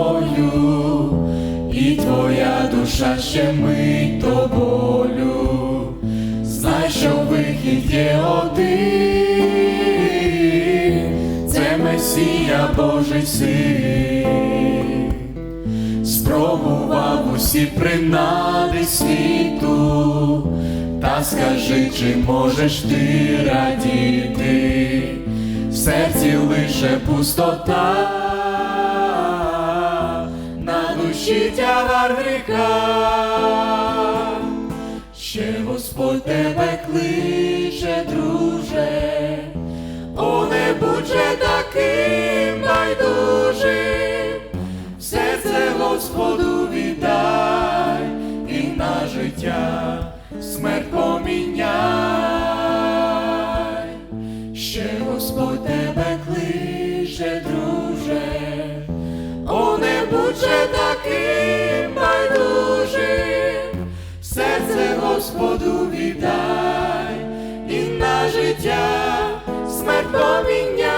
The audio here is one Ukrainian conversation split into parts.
тобою, і твоя душа ще мить тобою, знай, що вихід є один, це Месія Божий син, спробував усі принади світу, та скажи, чи можеш ти радіти, в серці лише пустота душі тягар ще Господь тебе кличе, друже, о не будь таким байдужим, серце Господу віддай і на життя смерть поміняй, ще Господь тебе кличе, друже, о не будь таким серце Господу віддай і на життя смерть поміняй.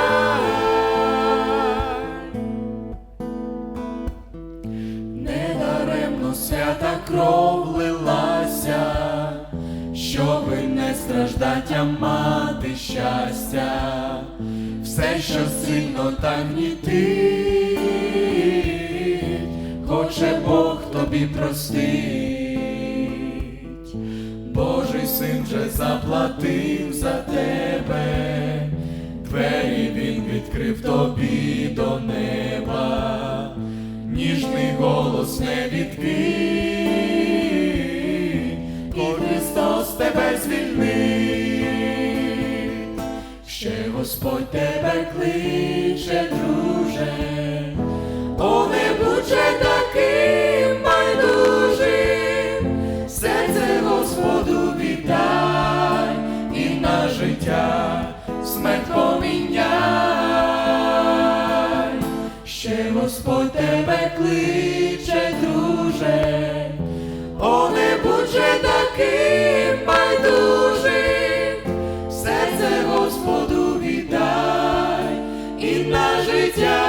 Недаремно свята кров лилася, щоби не страждать, а мати щастя, все, що сильно так гнітить, хоче Бог тобі простить. Син вже заплатив за тебе, двері він відкрив тобі до неба, ніжний голос не відкрий, і Христос тебе звільнить, ще Господь тебе кличе, друже, о не будь же Господь тебе кличе, друже, о, не будь таким байдужим, серце Господу віддай і на життя.